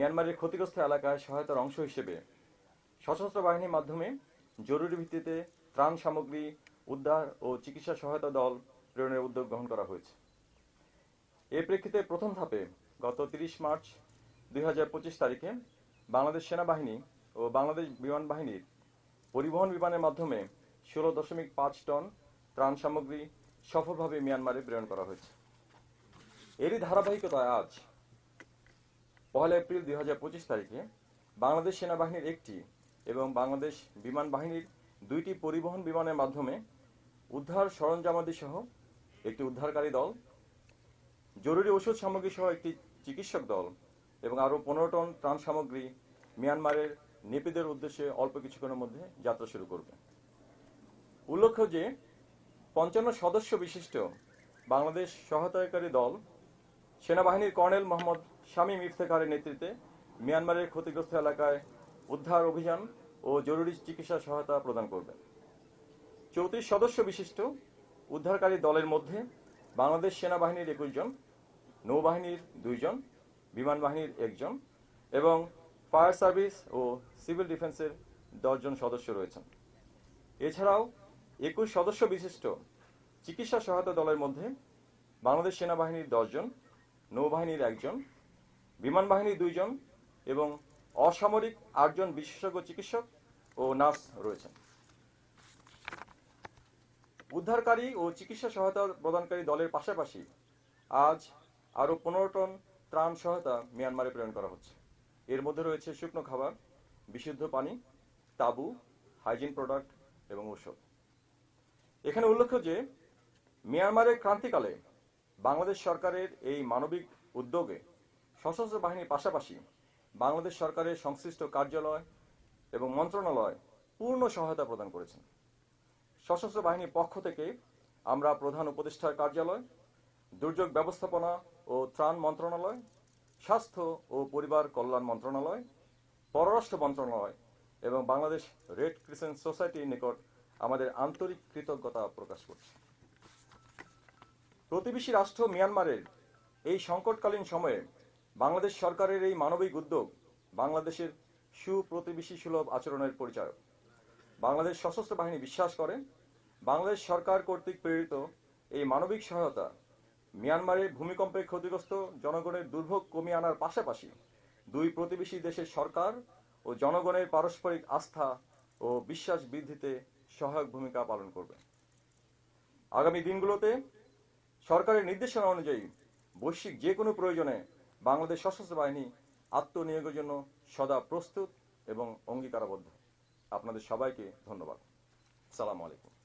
মিয়ানমারের ক্ষতিগ্রস্ত এলাকায় সহায়তার অংশ হিসেবে সশস্ত্র বাহিনীর মাধ্যমে জরুরি ভিত্তিতে ত্রাণ সামগ্রী, উদ্ধার ও চিকিৎসা সহায়তা দল প্রেরণের উদ্যোগ গ্রহণ করা হয়েছে। এর প্রেক্ষিতে প্রথম ধাপে গত তিরিশ মার্চ দুই হাজার পঁচিশ তারিখে বাংলাদেশ সেনাবাহিনী ও বাংলাদেশ বিমান বাহিনীর পরিবহন বিমানের মাধ্যমে ষোলো দশমিক পাঁচ টন ত্রাণ সামগ্রী সফলভাবে মিয়ানমারে প্রেরণ করা হয়েছে। এরই ধারাবাহিকতায় আজ পহেলা এপ্রিল দুই হাজার পঁচিশ তারিখে বাংলাদেশ সেনাবাহিনীর একটি এবং বাংলাদেশ বিমান বাহিনীর দুইটি পরিবহন বিমানের মাধ্যমে উদ্ধার সরঞ্জামাদি সহ একটি উদ্ধারকারী দল, জরুরি ওষুধ সামগ্রী সহ একটি চিকিৎসক দল এবং আরও পনেরো টন ত্রাণ সামগ্রী মিয়ানমারের নেপিদের উদ্দেশ্যে অল্প কিছুক্ষণের মধ্যে যাত্রা শুরু করবে। উল্লেখ্য যে পঞ্চান্ন সদস্য বিশিষ্ট বাংলাদেশ সহায়তাকারী দল সেনাবাহিনীর কর্নেল মোহাম্মদ শামীম ইফতেখারের নেতৃত্বে মিয়ানমারের ক্ষতিগ্রস্ত এলাকায় উদ্ধার অভিযান ও জরুরি চিকিৎসা সহায়তা প্রদান করবে। চৌত্রিশ সদস্য বিশিষ্ট উদ্ধারকারী দলের মধ্যে বাংলাদেশ সেনাবাহিনীর একুশ জন, নৌবাহিনীর দুইজন বিমান বাহিনীর একজন এবং ফায়ার সার্ভিস ও সিভিল ডিফেন্সের দশজন সদস্য রয়েছেন। এছাড়াও একুশ সদস্য বিশিষ্ট চিকিৎসা সহায়তা দলের মধ্যে বাংলাদেশ সেনাবাহিনীর দশজন নৌবাহিনীর একজন বিমান বাহিনী দুইজন এবং অসামরিক আটজন বিশেষজ্ঞ চিকিৎসক ও নার্স রয়েছেন। উদ্ধারকারী ও চিকিৎসা সহায়তা প্রদানকারী দলের পাশাপাশি আজ আরও পনেরো টন ত্রাণ সহায়তা মিয়ানমারে প্রেরণ করা হচ্ছে। এর মধ্যে রয়েছে শুকনো খাবার, বিশুদ্ধ পানি, তাবু, হাইজিন প্রোডাক্ট এবং ঔষধ। এখানে উল্লেখ্য যে মিয়ানমারের ক্রান্তিকালে বাংলাদেশ সরকারের এই মানবিক উদ্যোগে সশস্ত্র বাহিনীর পাশাপাশি বাংলাদেশ সরকারের সংশ্লিষ্ট কার্যালয় এবং মন্ত্রণালয় পূর্ণ সহায়তা প্রদান করেছেন। সশস্ত্র বাহিনীর পক্ষ থেকে আমরা প্রধান উপদেষ্টার কার্যালয়, দুর্যোগ ব্যবস্থাপনা ও ত্রাণ মন্ত্রণালয়, স্বাস্থ্য ও পরিবার কল্যাণ মন্ত্রণালয়, পররাষ্ট্র মন্ত্রণালয় এবং বাংলাদেশ রেড ক্রিসেন্ট সোসাইটির নিকট আমাদের আন্তরিক কৃতজ্ঞতা প্রকাশ করছি। প্রতিবেশী রাষ্ট্র মিয়ানমারের এই সংকটকালীন সময়ে বাংলাদেশ সরকারের এই মানবিক উদ্যোগ বাংলাদেশের সুপ্রতিবেশী সুলভ আচরণের পরিচায়ক। বাংলাদেশ সশস্ত্র বাহিনী বিশ্বাস করে, বাংলাদেশ সরকার কর্তৃক প্রেরিত এই মানবিক সহায়তা মিয়ানমারের ভূমিকম্পে ক্ষতিগ্রস্ত জনগণের দুর্ভোগ কমিয়ে আনার পাশাপাশি দুই প্রতিবেশী দেশের সরকার ও জনগণের পারস্পরিক আস্থা ও বিশ্বাস বৃদ্ধিতে সহায়ক ভূমিকা পালন করবে। আগামী দিনগুলোতে সরকারের নির্দেশনা অনুযায়ী বৈশ্বিক যে কোনো প্রয়োজনে বাংলাদেশ সশস্ত্র বাহিনী আত্মনিয়োগের জন্য সদা প্রস্তুত এবং অঙ্গীকারাবদ্ধ। আপনাদের সবাইকে ধন্যবাদ। সালাম আলাইকুম।